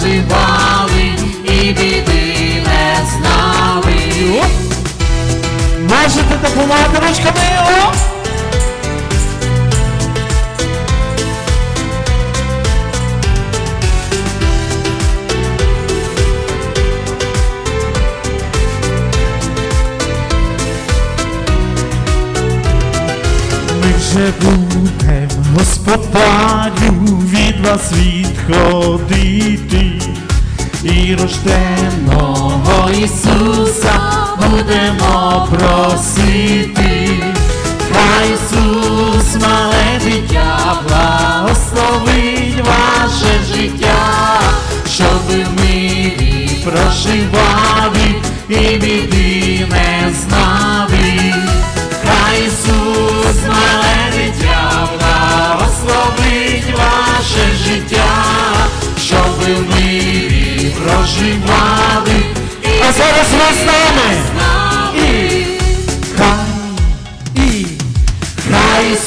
проживали і біди не знали. Можете допомагати ручками? Ми будем, господарю, від вас відходити. І рожденого Ісуса будемо просити. Хай Ісус, мале дитя, благословить ваше життя, щоб ви в мирі проживали і біди не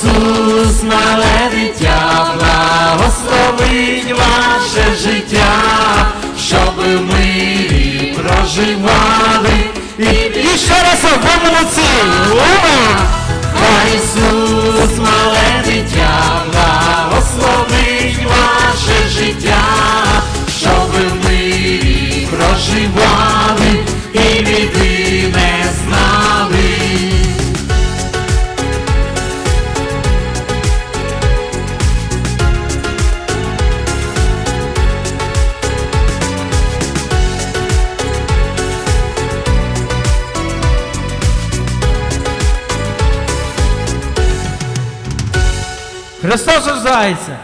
Ісус, мале дитя, благословить ваше життя, щоб в мирі проживали. І, ще раз молодці! Ура! Христос рождається!